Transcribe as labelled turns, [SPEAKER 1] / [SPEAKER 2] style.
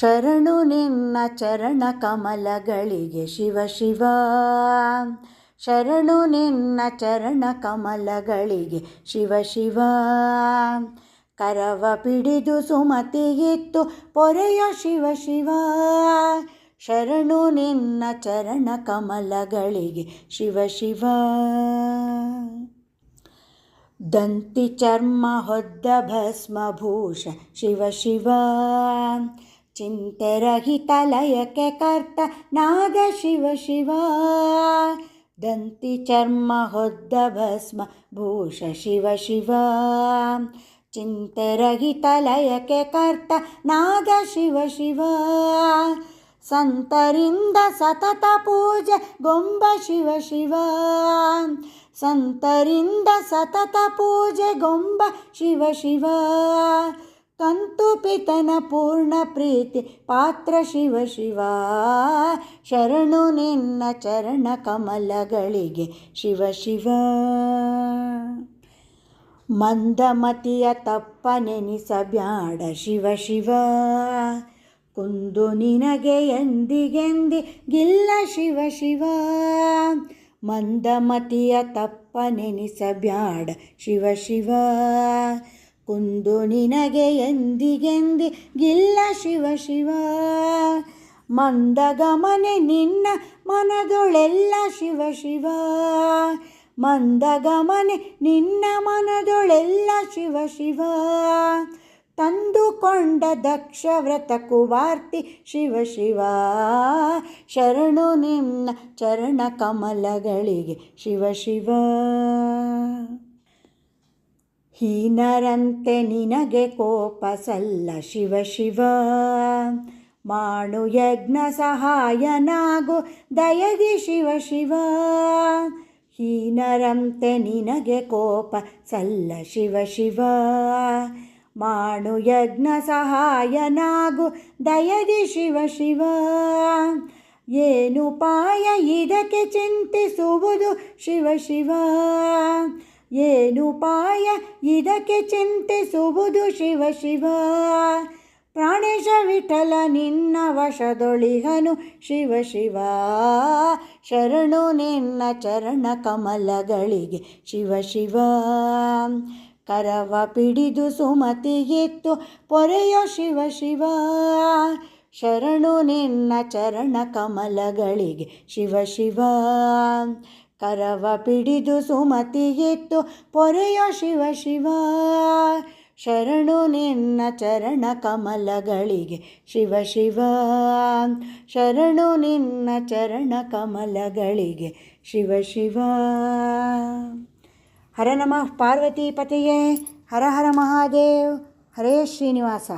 [SPEAKER 1] ಶರಣು ನಿನ್ನ ಚರಣ ಕಮಲಗಳಿಗೆ ಶಿವ ಶಿವ. ಶರಣು ನಿನ್ನ ಚರಣ ಕಮಲಗಳಿಗೆ ಶಿವ ಶಿವ. ಕರವ ಪಿಡಿದು ಸುಮತಿಗಿತ್ತು ಪೊರೆಯ ಶಿವ ಶಿವ. ಶರಣು ನಿನ್ನ ಚರಣ ಕಮಲಗಳಿಗೆ ಶಿವ ಶಿವ. ದಂತಿ ಚರ್ಮ ಹೊದ್ದ ಭಸ್ಮಭೂಷ ಶಿವ ಶಿವ. ಶಿವ ಶಿವ. ದಂತಿ ಚರ್ಮ ಹೊದ್ದ ಭಸ್ಮ ಭೂಷ ಶಿವ ಶಿವ. ಚಿಂತೆರಹಿತ ಲಯಕ್ಕೆ ಕರ್ತ ನಾದ ಶಿವ ಶಿವ. ಸಂತರಿಂದ ಸತತ ಪೂಜೆ ಗೊಂಬ ಶಿವ ಶಿವ. ಸಂತರಿಂದ ಸತತ ಪೂಜೆ ಗೊಂಬ ಶಿವ ಶಿವ. ಕಂತು ಪಿತನ ಪೂರ್ಣ ಪ್ರೀತಿ. ಪಾತ್ರ ಶಿವ ಶಿವ, ಶರಣು ನಿನ್ನ ಚರಣ ಕಮಲಗಳಿಗೆ. ಶಿವ ಶಿವ, ಮಂದಮತಿಯ ತಪ್ಪ ನೆನಿಸಬ್ಯಾಡ ಶಿವ ಶಿವ, ಕುಂದು ನಿನಗೆ ಎಂದಿಗೆಂದಿ. ಗಿಲ್ಲ ಶಿವ ಶಿವ, ಮಂದಮತಿಯ ತಪ್ಪ ನೆನಿಸಬ್ಯಾಡ ಶಿವ ಶಿವ ಕುಂದು ನಿನಗೆ ಎಂದಿಗೆಂದಿ ಗಿಲ್ಲ ಶಿವ ಶಿವ. ಮಂದಗಮನೆ ನಿನ್ನ ಮನದೊಳೆಲ್ಲ ಶಿವ ಶಿವ. ಮಂದಗಮನೆ ನಿನ್ನ ಮನದೊಳೆಲ್ಲ ಶಿವ ಶಿವ. ತಂದುಕೊಂಡ ದಕ್ಷ ವ್ರತ ಕುವಾರ್ತಿ ಶಿವ ಶಿವ. ಶರಣು ನಿನ್ನ ಚರಣ ಕಮಲಗಳಿಗೆ ಶಿವ ಶಿವ. ಹೀನರಂತೆ ನಿನಗೆ ಕೋಪ ಸಲ್ಲ ಶಿವ ಶಿವ. ಮಾಡು ಯಜ್ಞ ಸಹಾಯನಾಗು ದಯದಿ ಶಿವ ಶಿವ. ಹೀನರಂತೆ ನಿನಗೆ ಕೋಪ ಸಲ್ಲ ಶಿವ ಶಿವ. ಮಾಡು ಯಜ್ಞ ಸಹಾಯನಾಗು ದಯದಿ ಶಿವ ಶಿವ. ಏನುಪಾಯ ಇದಕ್ಕೆ ಚಿಂತಿಸುವುದು ಶಿವ ಶಿವ. ಏನುಪಾಯ ಇದಕ್ಕೆ ಚಿಂತಿಸುವುದು ಶಿವ ಶಿವ. ಪ್ರಾಣೇಶ ವಿಠಲ ನಿನ್ನ ವಶದೊಳಿಗನು ಶಿವ ಶಿವ. ಶರಣು ನಿನ್ನ ಚರಣ ಕಮಲಗಳಿಗೆ ಶಿವ ಶಿವ. ಕರವ ಪಿಡಿದು ಸುಮತಿಗಿತ್ತು ಪೊರೆಯೋ ಶಿವ ಶಿವ. ಶರಣು ನಿನ್ನ ಚರಣ ಕಮಲಗಳಿಗೆ ಶಿವ ಶಿವ. ಕರವ ಪಿಡಿದು ಸುಮತಿಗಿತ್ತು ಪೊರೆಯೋ ಶಿವ ಶಿವ. ಶರಣು ನಿನ್ನ ಚರಣ ಕಮಲಗಳಿಗೆ ಶಿವ ಶಿವ. ಶರಣು ನಿನ್ನ ಚರಣ ಕಮಲಗಳಿಗೆ ಶಿವ ಶಿವ. ಹರ ನಮಃ ಪಾರ್ವತಿ ಪತಿಯೇ ಹರ ಹರ ಮಹಾದೇವ್, ಹರೇ ಶ್ರೀನಿವಾಸ.